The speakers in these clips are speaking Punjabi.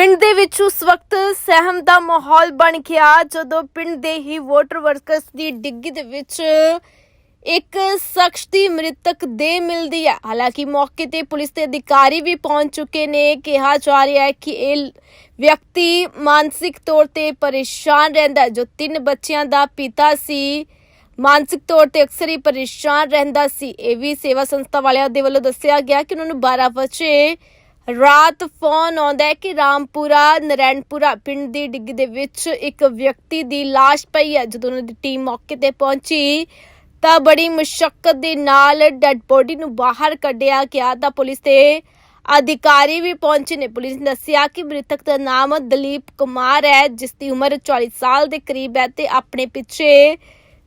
ਪਿੰਡ ਦੇ ਵਿੱਚ ਉਸ ਵਕਤ ਸਹਿਮ ਦਾ ਮਾਹੌਲ ਬਣ ਗਿਆ ਜਦੋਂ ਪਿੰਡ ਦੇ ਹੀ ਵੋਟਰ ਵਰਕਰਸ ਦੀ ਡਿੱਗੀ ਦੇ ਵਿੱਚ ਇੱਕ ਸ਼ਖਸ ਦੀ ਮ੍ਰਿਤਕ ਦੇ ਮਿਲਦੀ ਹੈ। ਹਾਲਾਂਕਿ ਮੌਕੇ ਤੇ ਪੁਲਿਸ ਦੇ ਅਧਿਕਾਰੀ ਵੀ ਪਹੁੰਚ ਚੁੱਕੇ ਨੇ। ਕਿਹਾ ਜਾ ਰਿਹਾ ਹੈ ਕਿ ਇਹ ਵਿਅਕਤੀ ਮਾਨਸਿਕ ਤੌਰ ਤੇ ਪਰੇਸ਼ਾਨ ਰਹਿੰਦਾ ਜੋ ਤਿੰਨ ਬੱਚਿਆਂ ਦਾ ਪਿਤਾ ਸੀ, ਮਾਨਸਿਕ ਤੌਰ ਤੇ ਅਕਸਰ ਹੀ ਪਰੇਸ਼ਾਨ ਰਹਿੰਦਾ ਸੀ। ਇਹ ਵੀ ਸੇਵਾ ਸੰਸਥਾ ਵਾਲਿਆਂ ਦੇ ਵੱਲੋਂ ਦੱਸਿਆ ਗਿਆ ਕਿ ਉਹਨਾਂ ਨੂੰ 12 ਵਜੇ ਰਾਤ ਫੋਨ ਆਉਂਦਾ ਹੈ ਕਿ ਰਾਮਪੁਰਾ, ਨਰੈਣਪੁਰਾ ਪਿੰਡ ਦੀ ਡਿੱਗੀ ਦੇ ਵਿੱਚ ਇੱਕ ਵਿਅਕਤੀ ਦੀ ਲਾਸ਼ ਪਈ ਹੈ। ਜਦੋਂ ਉਹਨਾਂ ਦੀ ਟੀਮ ਮੌਕੇ ਤੇ ਪਹੁੰਚੀ, ਤਾਂ ਬੜੀ ਮੁਸ਼ਕਲ ਦੇ ਨਾਲ ਡੈੱਡ ਬੋਡੀ ਨੂੰ ਬਾਹਰ ਕੱਢਿਆ ਗਿਆ ਤਾਂ ਪੁਲਿਸ ਦੇ ਅਧਿਕਾਰੀ ਵੀ ਪਹੁੰਚੇ ਨੇ। ਪੁਲਿਸ ਨੇ ਦੱਸਿਆ ਕਿ ਮ੍ਰਿਤਕ ਦਾ ਨਾਮ ਦਲੀਪ ਕੁਮਾਰ ਹੈ, ਜਿਸ ਦੀ ਉਮਰ 40 ਸਾਲ ਦੇ ਕਰੀਬ ਹੈ ਤੇ ਆਪਣੇ ਪਿੱਛੇ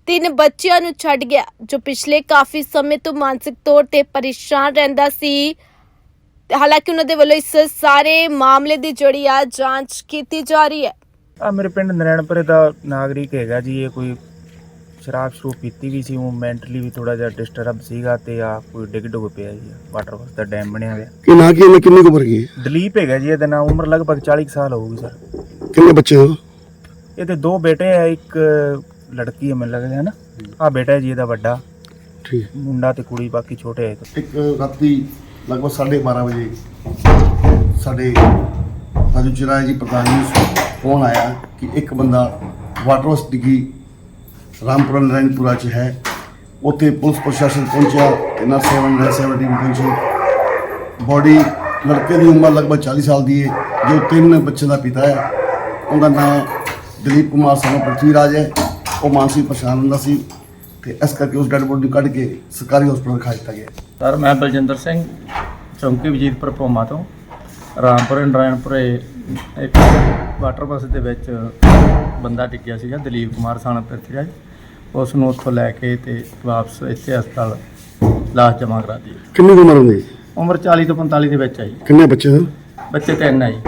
ਤਿੰਨ ਬੱਚਿਆਂ ਨੂੰ ਛੱਡ ਗਿਆ, ਜੋ ਪਿਛਲੇ ਕਾਫੀ ਸਮੇਂ ਤੋਂ ਮਾਨਸਿਕ ਤੌਰ ਤੇ ਪਰੇਸ਼ਾਨ ਰਹਿੰਦਾ ਸੀ। ਹਾਲਾਂਕਿ ਉਹਨਾਂ ਦੇ ਵੱਲੋਂ ਇਸ ਸਾਰੇ ਮਾਮਲੇ ਦੀ ਜਿਹੜੀ ਆ ਜਾਂਚ ਕੀਤੀ ਜਾ ਰਹੀ ਹੈ। ਆ ਮੇਰੇ ਪਿੰਡ ਨਰੈਣਪੁਰੇ ਦਾ ਨਾਗਰਿਕ ਹੈਗਾ ਜੀ ਇਹ ਕੋਈ ਸ਼ਰਾਬ ਸ਼ਰੂਬ ਪੀਤੀ ਵੀ ਸੀ ਉਹ ਮੈਂਟਲੀ ਵੀ ਥੋੜਾ ਜਿਹਾ ਡਿਸਟਰਬ ਸੀਗਾ ਤੇ ਆ ਕੋਈ ਡਿੱਗ ਡੁੱਗ ਪਿਆ ਜੀ ਵਾਟਰ ਵਰਕਸ ਦਾ ਡੈਮ ਬਣਿਆ ਹੋਇਆ। ਕਿ ਨਾ ਕਿ ਇਹਨੇ ਕਿੰਨੀ ਕੁ ਉਮਰ ਗਈ ਦਲੀਪ ਹੈਗਾ ਜੀ ਇਹਦਾ ਨਾਮ ਉਮਰ ਲਗਭਗ 40 ਕੁ ਸਾਲ ਹੋਊਗੀ ਸਰ। ਕਿੰਨੇ ਬੱਚੇ ਹੋ? ਇਹਦੇ ਦੋ ਬੇਟੇ ਆ ਇੱਕ ਲੜਕੀ ਹੈ ਮੈਨੂੰ ਲੱਗਦਾ ਹੈ। ਨਾ ਆ ਬੇਟਾ ਹੈ ਜੀ ਇਹਦਾ ਵੱਡਾ। ਠੀਕ। ਮੁੰਡਾ ਤੇ ਕੁੜੀ ਬਾਕੀ ਛੋਟੇ ਹੈ ਇੱਕ ਰਾਤੀ ਲਗਭਗ 12:30 ਵਜੇ ਸਾਡੇ ਰਾਜੂ ਚਰਾਏ ਜੀ ਪ੍ਰਧਾਨ ਜੀ ਨੂੰ ਫੋਨ ਆਇਆ ਕਿ ਇੱਕ ਬੰਦਾ ਵਾਟਰ ਹਾਊਸ ਡਿੱਗੀ, ਰਾਮਪੁਰਾ ਨਰਾਇਣਪੁਰਾ ਚ ਹੈ। ਉੱਥੇ ਪੁਲਿਸ ਪ੍ਰਸ਼ਾਸਨ ਪਹੁੰਚਿਆ ਤੇ ਨਰਸ ਸੇਵਨ ਨਰਸ ਟੀਮ ਪਹੁੰਚੀ। ਬੋਡੀ ਲੜਕੇ ਦੀ ਉਮਰ ਲਗਭਗ 40 ਸਾਲ ਦੀ ਹੈ ਜੋ ਤਿੰਨ ਬੱਚੇ ਦਾ ਪਿਤਾ ਹੈ। ਉਹਦਾ ਨਾਮ ਦਲੀਪ ਕੁਮਾਰ ਸਾਨੂੰ ਪ੍ਰਿਥਵੀ ਰਾਜ ਹੈ। ਉਹ ਮਾਨਸਿਕ ਪਰੇਸ਼ਾਨ ਹੁੰਦਾ ਸੀ। ਤੇ ਇਸ ਕਰਕੇ ਉਸ ਡੈਡ ਬੋਡੀ ਨੂੰ ਕੱਢ ਕੇ ਸਰਕਾਰੀ ਹਸਪਤਾਲ ਰਖਾ ਦਿੱਤਾ ਗਿਆ। ਸਰ ਮੈਂ ਬਲਜਿੰਦਰ ਸਿੰਘ ਚੌਂਕੀ ਵਜੀਦਪੁਰ ਭੋਮਾ ਤੋਂ ਰਾਮਪੁਰ ਨਰਾਇਣਪੁਰੇ ਇੱਕ ਵਾਟਰ ਬੱਸ ਦੇ ਵਿੱਚ ਬੰਦਾ ਡਿੱਗਿਆ ਸੀਗਾ ਦਲੀਪ ਕੁਮਾਰ ਸਾਨਾ ਪ੍ਰਿਥਵੀਰਾਜ। ਉਸ ਨੂੰ ਉੱਥੋਂ ਲੈ ਕੇ ਤੇ ਵਾਪਸ ਇੱਥੇ ਹਸਪਤਾਲ ਲਾਸ਼ ਜਮ੍ਹਾਂ ਕਰਾ ਦਿੱਤੀ। ਕਿੰਨੀ ਕੁ ਉਮਰ ਹੁੰਦੀ? ਉਮਰ 40 ਤੋਂ 45 ਦੇ ਵਿੱਚ ਆਈ ਕਿੰਨੇ ਬੱਚੇ ਹੋ ਬੱਚੇ ਤਿੰਨ ਆਈ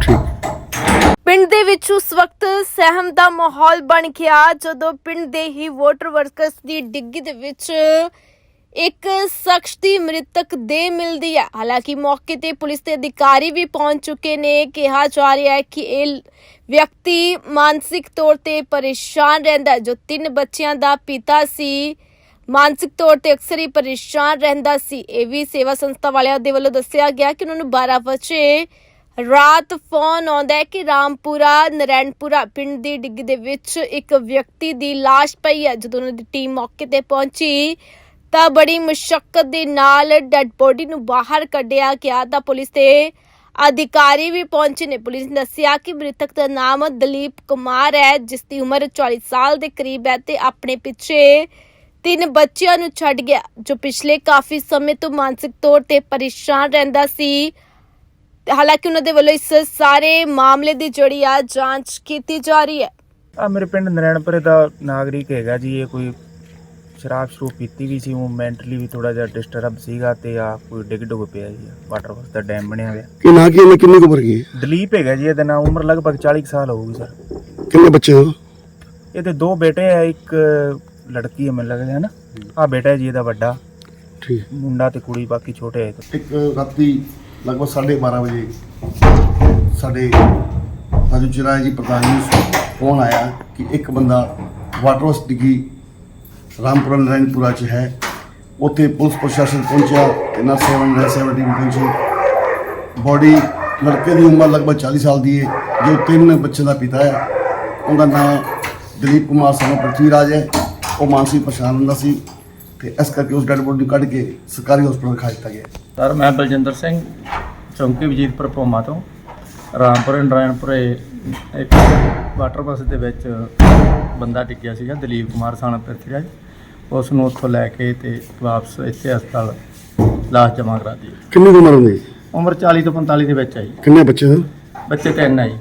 ਠੀਕ। ਪਿੰਡ ਦੇ ਵਿੱਚ ਉਸ ਵਕਤ ਸਹਿਮ ਦਾ ਮਾਹੌਲ ਬਣ ਗਿਆ ਜਦੋਂ ਪਿੰਡ ਦੇ ਹੀ ਵੋਟਰ ਵਰਕਰਸ ਦੀ ਡਿੱਗੀ ਦੇ ਵਿੱਚ ਇੱਕ ਸ਼ਖਸ ਦੀ ਮ੍ਰਿਤਕ ਦੇ ਮਿਲਦੀ ਹੈ। ਹਾਲਾਂਕਿ ਮੌਕੇ ਤੇ ਪੁਲਿਸ ਦੇ ਅਧਿਕਾਰੀ ਵੀ ਪਹੁੰਚ ਚੁੱਕੇ ਨੇ। ਕਿਹਾ ਜਾ ਰਿਹਾ ਹੈ ਕਿ ਇਹ ਵਿਅਕਤੀ ਮਾਨਸਿਕ ਤੌਰ ਤੇ ਪਰੇਸ਼ਾਨ ਰਹਿੰਦਾ ਜੋ ਤਿੰਨ ਬੱਚਿਆਂ ਦਾ ਪਿਤਾ ਸੀ, ਮਾਨਸਿਕ ਤੌਰ ਤੇ ਅਕਸਰ ਹੀ ਪਰੇਸ਼ਾਨ ਰਹਿੰਦਾ ਸੀ। ਇਹ ਵੀ ਸੇਵਾ ਸੰਸਥਾ ਵਾਲਿਆਂ ਦੇ ਵੱਲੋਂ ਦੱਸਿਆ ਗਿਆ ਕਿ ਉਹਨਾਂ ਨੂੰ 12 ਵਜੇ ਰਾਤ ਫੋਨ ਆਉਂਦਾ ਹੈ ਕਿ ਰਾਮਪੁਰਾ, ਨਰੈਣਪੁਰਾ ਪਿੰਡ ਦੀ ਡਿੱਗੀ ਦੇ ਵਿੱਚ ਇੱਕ ਵਿਅਕਤੀ ਦੀ ਲਾਸ਼ ਪਈ ਹੈ। ਜਦੋਂ ਉਹਨਾਂ ਦੀ ਟੀਮ ਮੌਕੇ ਤੇ ਪਹੁੰਚੀ, ਤਾਂ ਬੜੀ ਮੁਸ਼ਕਲ ਦੇ ਨਾਲ ਡੈੱਡ ਬੋਡੀ ਨੂੰ ਬਾਹਰ ਕੱਢਿਆ ਗਿਆ ਤਾਂ ਪੁਲਿਸ ਦੇ ਅਧਿਕਾਰੀ ਵੀ ਪਹੁੰਚੇ ਨੇ। ਪੁਲਿਸ ਨੇ ਦੱਸਿਆ ਕਿ ਮ੍ਰਿਤਕ ਦਾ ਨਾਮ ਦਲੀਪ ਕੁਮਾਰ ਹੈ, ਜਿਸ ਦੀ ਉਮਰ 40 ਸਾਲ ਦੇ ਕਰੀਬ ਹੈ ਤੇ ਆਪਣੇ ਪਿੱਛੇ ਤਿੰਨ ਬੱਚਿਆਂ ਨੂੰ ਛੱਡ ਗਿਆ, ਜੋ ਪਿਛਲੇ ਕਾਫੀ ਸਮੇਂ ਤੋਂ ਮਾਨਸਿਕ ਤੌਰ ਤੇ ਪਰੇਸ਼ਾਨ ਰਹਿੰਦਾ ਸੀ। ਹਾਲਾਂਕਿ ਉਹਨਾਂ ਦੇ ਵੱਲੋਂ ਇਸ ਸਾਰੇ ਮਾਮਲੇ ਦੀ ਜਿਹੜੀ ਆ ਜਾਂਚ ਕੀਤੀ ਜਾ ਰਹੀ ਹੈ। ਆ ਮੇਰੇ ਪਿੰਡ ਨਰੈਣਪੁਰੇ ਦਾ ਨਾਗਰਿਕ ਹੈਗਾ ਜੀ ਇਹ ਕੋਈ ਸ਼ਰਾਬ ਸ਼ਰੂਬ ਪੀਤੀ ਵੀ ਸੀ ਉਹ ਮੈਂਟਲੀ ਵੀ ਥੋੜਾ ਜਿਹਾ ਡਿਸਟਰਬ ਸੀਗਾ ਤੇ ਆ ਕੋਈ ਡਿੱਗ ਡੁੱਗ ਪਿਆ ਜੀ ਵਾਟਰ ਵਰਕਸ ਦਾ ਡੈਮ ਬਣਿਆ ਹੋਇਆ। ਕਿ ਨਾ ਕਿ ਇਹਨੇ ਕਿੰਨੀ ਕੁ ਉਮਰ ਗਈ ਦਲੀਪ ਹੈਗਾ ਜੀ ਇਹਦਾ ਨਾਮ ਉਮਰ ਲਗਭਗ 40 ਕੁ ਸਾਲ ਹੋਊਗੀ ਸਰ। ਕਿੰਨੇ ਬੱਚੇ ਹੋ? ਇਹਦੇ ਦੋ ਬੇਟੇ ਆ ਇੱਕ ਲੜਕੀ ਹੈ ਮੈਨੂੰ ਲੱਗਦਾ ਹੈ। ਨਾ ਆ ਬੇਟਾ ਹੈ ਜੀ ਇਹਦਾ ਵੱਡਾ। ਠੀਕ। ਮੁੰਡਾ ਤੇ ਕੁੜੀ ਬਾਕੀ ਛੋਟੇ ਹੈ ਇੱਕ। ਰਾਤੀ ਲਗਭਗ 12:30 ਵਜੇ ਸਾਡੇ ਰਾਜੂ ਚਰਾਏ ਜੀ ਪ੍ਰਧਾਨ ਜੀ ਨੂੰ ਫੋਨ ਆਇਆ ਕਿ ਇੱਕ ਬੰਦਾ ਵਾਟਰ ਹਾਊਸ ਡਿੱਗੀ, ਰਾਮਪੁਰਾ ਨਰਾਇਣਪੁਰਾ ਚ ਹੈ। ਉੱਥੇ ਪੁਲਿਸ ਪ੍ਰਸ਼ਾਸਨ ਪਹੁੰਚਿਆ ਤੇ ਨਰਸ ਸੇਵਨ ਟੀਮ ਪਹੁੰਚੀ। ਬੋਡੀ ਲੜਕੇ ਦੀ ਉਮਰ ਲਗਭਗ 40 ਸਾਲ ਦੀ ਹੈ ਜੋ ਤਿੰਨ ਬੱਚਿਆਂ ਦਾ ਪਿਤਾ ਹੈ ਉਹਦਾ ਨਾਮ ਦਲੀਪ ਕੁਮਾਰ ਸਾਨੂੰ ਪ੍ਰਿਥਵੀ ਰਾਜ ਹੈ। ਉਹ ਮਾਨਸਿਕ ਪਰੇਸ਼ਾਨ ਹੁੰਦਾ ਸੀ। ਤੇ ਇਸ ਕਰਕੇ ਉਸ ਡੈਡ ਬੋਡੀ ਨੂੰ ਕੱਢ ਕੇ ਸਰਕਾਰੀ ਹਸਪਤਾਲ ਰਖਾ ਦਿੱਤਾ ਗਿਆ। ਸਰ ਮੈਂ ਬਲਜਿੰਦਰ ਸਿੰਘ ਚੌਂਕੀ ਵਜੀਦਪੁਰ ਭੋਮਾ ਤੋਂ। ਰਾਮਪੁਰ ਨਰਾਇਣਪੁਰੇ ਇੱਕ ਵਾਟਰ ਬੱਸ ਦੇ ਵਿੱਚ ਬੰਦਾ ਡਿੱਗਿਆ ਸੀਗਾ ਦਲੀਪ ਕੁਮਾਰ ਸਾਨਾ ਪ੍ਰਿਥਵੀਰਾਜ ਉਸ ਨੂੰ ਉੱਥੋਂ ਲੈ ਕੇ ਤੇ ਵਾਪਸ ਇੱਥੇ ਹਸਪਤਾਲ ਲਾਸ਼ ਜਮ੍ਹਾਂ ਕਰਾ ਦਿੱਤੀ। ਕਿੰਨੀ ਕੁ ਉਮਰ ਹੁੰਦੀ? ਉਮਰ 40 ਤੋਂ 45 ਦੇ ਵਿੱਚ ਆਈ ਕਿੰਨੇ ਬੱਚੇ ਹੋ ਬੱਚੇ ਤਿੰਨ ਆਈ